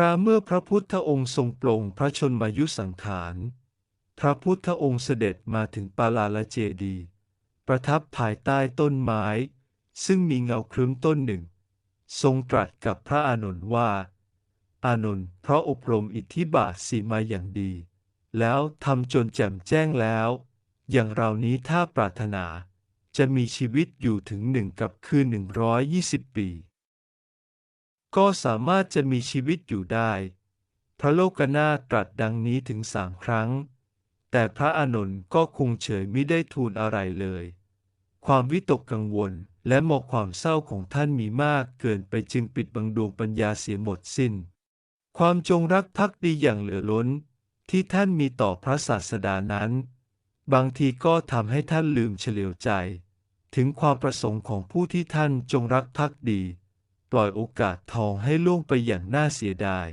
ราเมื่อพระพุทธองค์ทรงปลงพระชนมายุสังขาร พระพุทธองค์เสด็จมาถึงปาลาลเจดี ประทับภายใต้ต้นไม้ ซึ่งมีเงาครึ้มต้นหนึ่ง ทรงตรัสกับพระอานนท์ว่า อานนท์เพราะอบรมอิทธิบาทสีมาอย่างดี แล้วทำจนแจ่มแจ้งแล้ว อย่างเรานี้ถ้าปรารถนา จะมีชีวิตอยู่ถึงหนึ่งกับคือหนึ่งร้อยยี่สิบปี ก็สามารถจะมีชีวิตอยู่ได้ พระโลกนาตรัสดังนี้ถึงสามครั้ง แต่พระอานนท์ก็คงเฉยไม่ได้ทูลอะไรเลย ความวิตกกังวลและหมอกความเศร้าของท่านมีมากเกินไปจึงปิดบังดวงปัญญาเสียหมดสิ้น ความจงรักภักดีอย่างเหลือล้น ที่ท่านมีต่อพระศาสดานั้น บางทีก็ทำให้ท่านลืมเฉลียวใจ ถึงความประสงค์ของผู้ที่ท่านจงรักภักดี ปล่อยโอกาสทองให้ล่วงไปอย่างน่าเสียดาย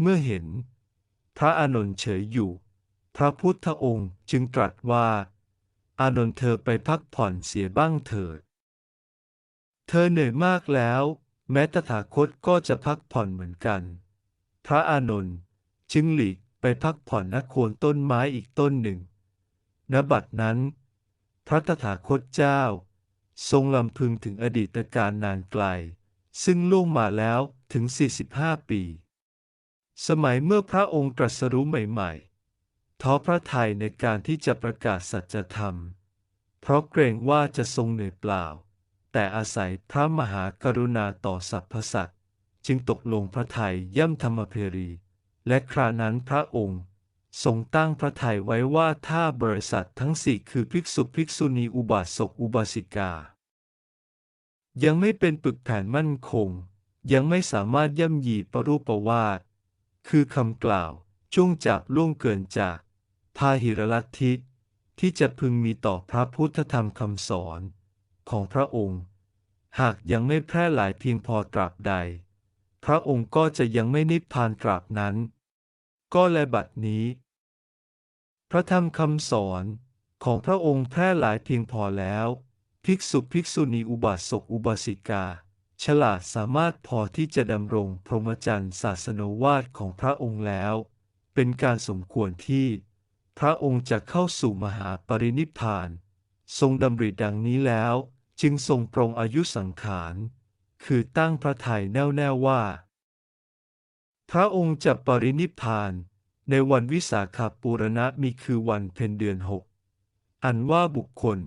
เมื่อเห็น พระอานนท์เฉยอยู่ พระพุทธองค์จึงตรัสว่า อานนท์เธอไปพักผ่อนเสียบ้างเถิด เธอเหนื่อยมากแล้ว แม้ตถาคตก็จะพักผ่อนเหมือนกัน พระอานนท์จึงหลีกไปพักผ่อนณโคนต้นไม้อีกต้นหนึ่ง ณ บัดนั้น พระตถาคตเจ้า ทรงลำพึงถึงอดีตการนานไกล ซึ่งล่วงมาแล้วถึง 45 ปี สมัยเมื่อพระองค์ตรัสรู้ใหม่ ๆ ท้อพระทัยในการที่จะประกาศสัจธรรม เพราะเกรงว่าจะทรงเหนื่อยเปล่า แต่อาศัยพระมหากรุณาต่อสรรพสัตว์จึงตกลงพระทัยย่ำธรรมเพรี และครานั้นพระองค์ทรงตั้งพระทัยไว้ว่าถ้าบริษัททั้งสี่คือภิกษุภิกษุณีอุบาสกอุบาสิกา ยังไม่เป็นปึกแผ่นมั่นคง ยังไม่สามารถย่ำยีประรูปวาทคือคำกล่าวช่วงจากล่วงเกินจากพาหิรลัทธิที่จะพึงมีต่อพระพุทธธรรมคำสอนของพระองค์ หากยังไม่แพร่หลายเพียงพอตราบใด พระองค์ก็จะยังไม่นิพพานตราบนั้น ก็แลบัดนี้ พระธรรมคำสอนของพระองค์แพร่หลายเพียงพอแล้ว ภิกษุภิกษุณีอุบาสกอุบาสิกา ฉลาดสามารถพอที่จะดำรงพรหมจรรย์ศาสนวาทของพระองค์แล้ว เป็นการสมควรที่ พระองค์จะเข้าสู่มหาปรินิพพาน ทรงดำริดังนี้แล้ว จึงทรงปรงอายุสังขาร คือตั้งพระทัยแน่วแน่ว่า พระองค์จะปรินิพพาน ในวันวิสาขบูรณะมีคือวันเพ็ญเดือนหกอันว่าบุคคล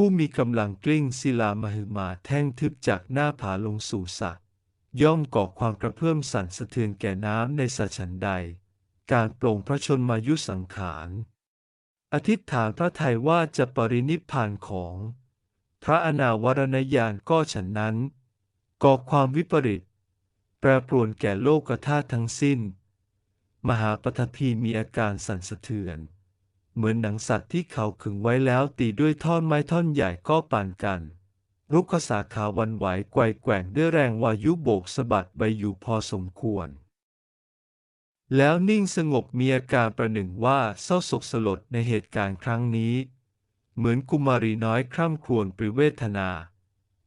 ผู้มีกำลังกลิ้งศิลามหึมาแท่งทึบจากหน้าผาลงสู่สระย่อมก่อความกระเพื่อมสั่นสะเทือนแก่น้ำในสัฉันใด การปลงพระชนมายุสังขารอธิษฐานพระทัยว่าจะปรินิพพานของ พระอนาวรณญาณก็ฉันนั้น ก่อความวิปริต แปรปรวนแก่โลกธาตุทั้งสิ้น มหาปฐพีมีอาการสั่นสะเทือน เหมือนหนังสัตว์ที่เขาขึงไว้แล้วตีด้วยท่อนไม้ท่อนใหญ่ก็ปานกันรุกขสาขาวันไหวไกวแกว่งด้วยแรงวายุโบกสะบัดใบอยู่พอสมควร แล้วนิ่งสงบมีอาการประหนึ่งว่าเศร้าโศกสลดในเหตุการณ์ครั้งนี้ เหมือนกุมารีน้อยคร่ำครวญปริเวทนา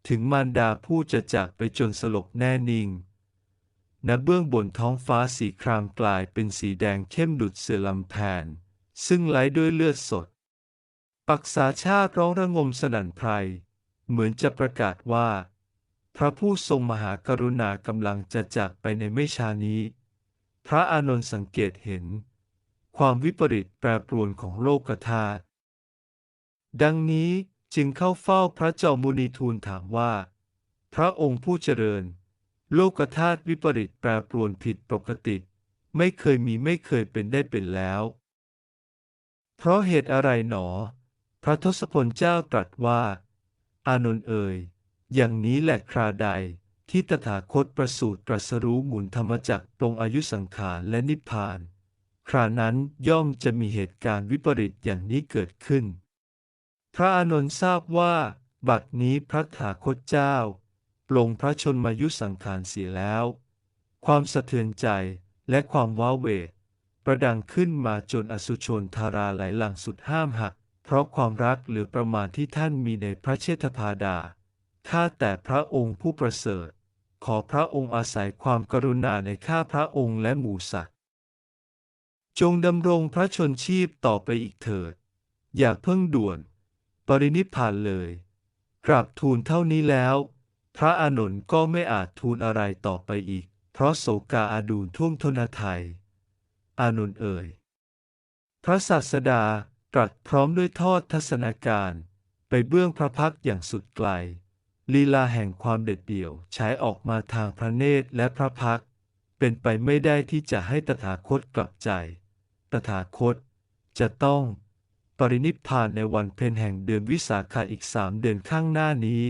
ถึงมารดาผู้จะจากไปจนสลบแน่นิ่งณเบื้องบนท้องฟ้าสีครามกลายเป็นสีแดงเข้มดุดเสือลำแผน ซึ่งไหลด้วยเลือดสด ปักษาชาติร้องระงมสนั่นไพร เหมือนจะประกาศว่า พระผู้ทรงมหากรุณากำลังจะจากไปในไม่ช้านี้ พระอานนท์สังเกตเห็น ความวิปริตแปรปรวนของโลกธาตุดังนี้จึงเข้าเฝ้าพระเจ้ามุนีทูลถามว่า พระองค์ผู้เจริญ โลกธาตุวิปริตแปรปรวนผิดปกติ ไม่เคยมีไม่เคยเป็นได้เป็นแล้ว เพราะเหตุอะไรหนอ พระทศพลเจ้าตรัสว่า อานนท์เอ่ย อย่างนี้แหละคราใด ที่ตถาคตประสูติตรัสรู้หมุนธรรมจักรตรงอายุสังขารและนิพพาน ครานั้นย่อมจะมีเหตุการณ์วิปริตอย่างนี้เกิดขึ้น พระอานนท์ทราบว่า บัดนี้พระถาคตเจ้าปลงพระชนมายุสังขารเสียแล้ว ความสะเทือนใจและความว้าเหว ประดังขึ้นมาจนอสุชนธาราไหลหลังสุดห้ามหัก เพราะความรักหรือประมาณที่ท่านมีในพระเชษฐาดา ข้าแต่พระองค์ผู้ประเสริฐ ขอพระองค์อาศัยความกรุณาในข้าพระองค์และหมู่สัตว์ จงดำรงพระชนชีพต่อไปอีกเถิด อย่าเพิ่งด่วน ปรินิพพานเลย กราบทูลเท่านี้แล้ว พระอานนท์ก็ไม่อาจทูลอะไรต่อไปอีก เพราะโศกาอาดูลท่วมทนไทย อานนท์เอ่ย พระศาสดาตรัสพร้อมด้วยทอดทัศนาการ ไปเบื้องพระพักอย่างสุดไกล ลีลาแห่งความเด็ดเดี่ยวใช้ออกมาทางพระเนตรและพระพัก เป็นไปไม่ได้ที่จะให้ตถาคตกลับใจ ตถาคตจะต้องปรินิพพานในวันเพ็ญแห่งเดือนวิสาขะอีกสามเดือนข้างหน้านี้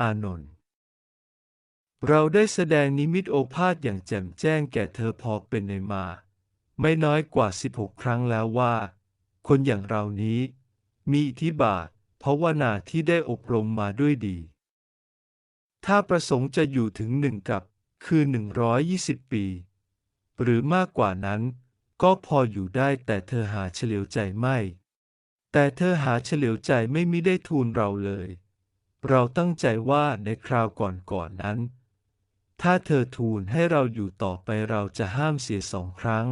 อานนท์เราได้แสดงนิมิตโอภาษอย่างแจ่มแจ้งแก่เธอพอเป็นในมา ไม่น้อยกว่า 16 ครั้งแล้วว่า คนอย่างเรานี้ มีอิทธิบาทเพราะวนาที่ได้อบรมมาด้วยดี ถ้าประสงค์จะอยู่ถึงหนึ่งกับคือ 120 ปี หรือมากกว่านั้น ก็พออยู่ได้แต่เธอหาเฉลียวใจไม่ แต่เธอหาเฉลียวใจไม่มิได้ทูลเราเลย เราตั้งใจว่าในคราวก่อนๆนนั้น ถ้าเธอทูลให้เราอยู่ต่อไปเราจะห้ามเสียสองครั้ง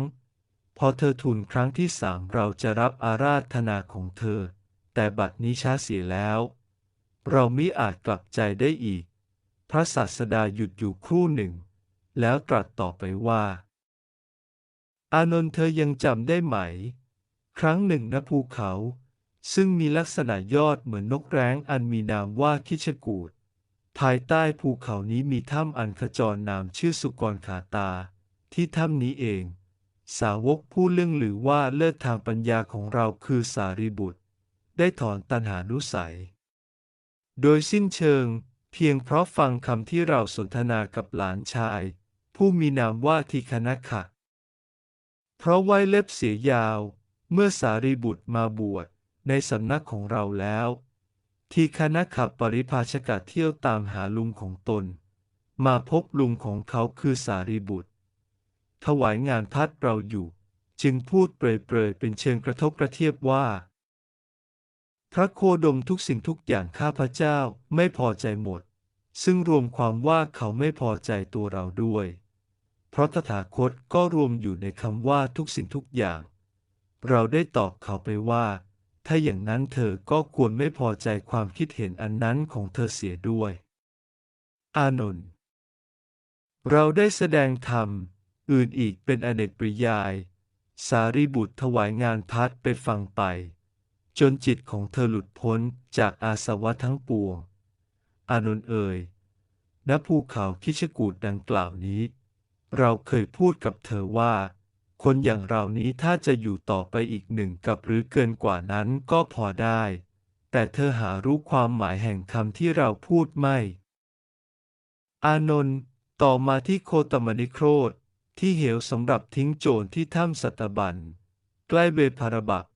พอเธอทูลครั้งที่สามเราจะรับอาราธนาของเธอ แต่บัดนี้ช้าเสียแล้ว เรามิอาจกลับใจได้อีก พระศาสดาหยุดอยู่ครู่หนึ่ง แล้วตรัสต่อไปว่า อานนท์เธอยังจำได้ไหม ครั้งหนึ่งณภูเขา ซึ่งมีลักษณะยอดเหมือนนกแร้งอันมีนามว่าคิชกูดภายใต้ภูเขานี้มีถ้ำอันขจรนามชื่อสุกรขาตา ที่ถ้ำนี้เอง สาวกผู้เรื่องหรือว่าเลิศทางปัญญาของเราคือสารีบุตร ได้ถอนตัณหานุสัย โดยสิ้นเชิง เพียงเพราะฟังคำที่เราสนทนากับหลานชาย ผู้มีนามว่าทีคณะขะเพราะไว้เล็บเสียยาว เมื่อสารีบุตรมาบวชในสำนักของเราแล้ว ทีคณะขับปริพาชกะเที่ยวตามหาลุงของตน มาพบลุงของเขาคือสารีบุตร ถวายงานพัดเราอยู่ จึงพูดเปรยๆเป็นเชิงกระทบกระเทียบว่า พระโคดมทุกสิ่งทุกอย่างข้าพระเจ้าไม่พอใจหมด ซึ่งรวมความว่าเขาไม่พอใจตัวเราด้วย เพราะตถาคตก็รวมอยู่ในคำว่าทุกสิ่งทุกอย่าง เราได้ตอบเขาไปว่า ถ้าอย่างนั้นเธอก็ควรไม่พอใจความคิดเห็นอันนั้นของเธอเสียด้วย อานนท์เราได้แสดงธรรม อื่นอีกเป็นอเนกปริยาย สารีบุตรถวายงานพัดไปฟังไป จนจิตของเธอหลุดพ้นจากอาสวะทั้งปวง อานนท์เอ่ยณภูเขาคิชกูดดังกล่าวนี้ เราเคยพูดกับเธอว่า คนอย่างเรานี้ถ้าจะอยู่ต่อไปอีกหนึ่งกับหรือเกินกว่านั้นก็พอได้ แต่เธอหารู้ความหมายแห่งคำที่เราพูดไม่ อานนท์ต่อมาที่โคตมนิโครธ ที่เหวสำหรับทิ้งโจรที่ถ้ำสัตบัน ใกล้เวพาราบัก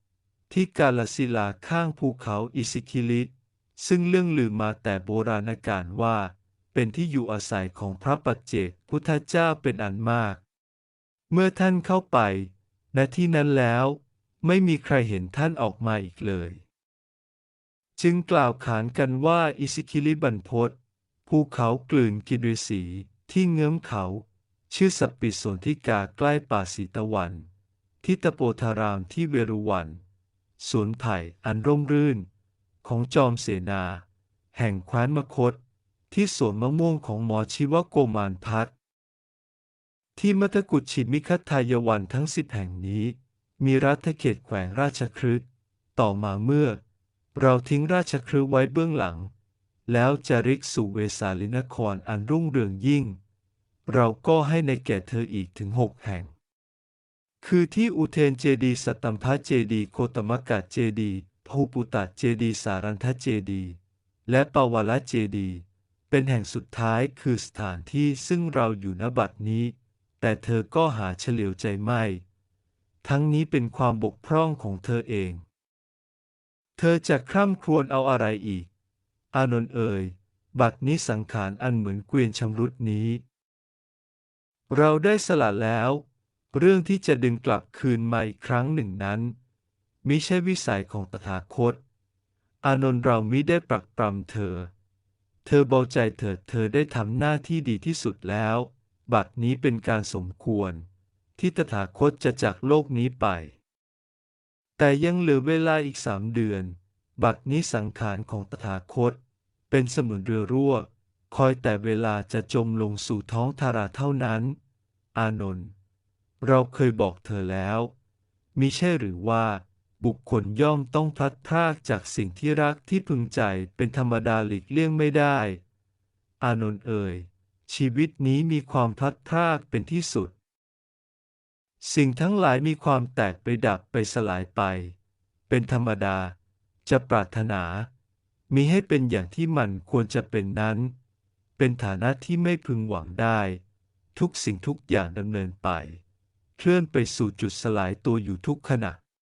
ที่กาลศิลาข้างภูเขาอิสิคิลิซึ่งเรื่องลือมาแต่โบราณกาลว่า เป็นที่อยู่อาศัยของพระปัจเจกพุทธเจ้าเป็นอันมาก เมื่อท่านเข้าไป ณที่นั้นแล้ว ไม่มีใครเห็นท่านออกมาอีกเลย จึงกล่าวขานกันว่าอิสิคิลิบันพศภูเขากลืนกินฤษีที่เงื้อมเขา ชื่อสปปิสนทิกาใกล้ป่าสีตะวัน ทิตโปธารามที่เวรุวัน สวนไผ่อันร่มรื่น ของจอมเสนา แห่งแคว้นมคต ที่สวนมะม่วงของหมอชีวโกมารพัฒน์ที่มัตกุฎฉิมิคัตทายวันทั้งสิบแห่งนี้ มีรัฐเขตแขวงราชคฤห์ต่อมาเมื่อ เราทิ้งราชคฤห์ไว้เบื้องหลัง แล้วจะริกสู่เวสาลินครอันรุ่งเรืองยิ่ง เราก็ให้ในแก่เธออีกถึงหกแห่ง คือที่อุเทนเจดีย์สตตัมพะเจดีโคตมกะเจดีย์พหุปุตตะเจดีสารันทเจดีและปวารเจดีเป็นแห่งสุดท้ายคือสถานที่ซึ่งเราอยู่ณบัดนี้ แต่เธอก็หาเฉลียวใจไม่ ทั้งนี้เป็นความบกพร่องของเธอเอง เธอจะคร่ำครวญเอาอะไรอีก อานนท์เอ่ย บัดนี้สังขารอันเหมือนเกวียนชำรุดนี้ เราได้สละแล้ว เรื่องที่จะดึงกลับคืนมาอีกครั้งหนึ่งนั้นมิใช่วิสัยของตถาคต อานนท์เรามิได้ปรักปรำเธอ เธอเบาใจเถิดเธอได้ทำหน้าที่ดีที่สุดแล้ว บัดนี้เป็นการสมควร ที่ตถาคตจะจากโลกนี้ไป แต่ยังเหลือเวลาอีกสามเดือน บัดนี้สังขารของตถาคต เป็นเสมือนเรือรั่ว คอยแต่เวลาจะจมลงสู่ท้องธาราเท่านั้น อานนท์ เราเคยบอกเธอแล้ว มิใช่หรือว่า บุคคลย่อมต้องพลัดพรากจากสิ่งที่รักที่พึงใจเป็นธรรมดาหลีกเลี่ยงไม่ได้ อานนท์เอ่ย ชีวิตนี้มีความพลัดพรากเป็นที่สุด สิ่งทั้งหลายมีความแตกไปดับไปสลายไป เป็นธรรมดา จะปรารถนา มีให้เป็นอย่างที่มันควรจะเป็นนั้น เป็นฐานะที่ไม่พึงหวังได้ ทุกสิ่งทุกอย่างดำเนินไป เคลื่อนไปสู่จุดสลายตัวอยู่ทุกขณะ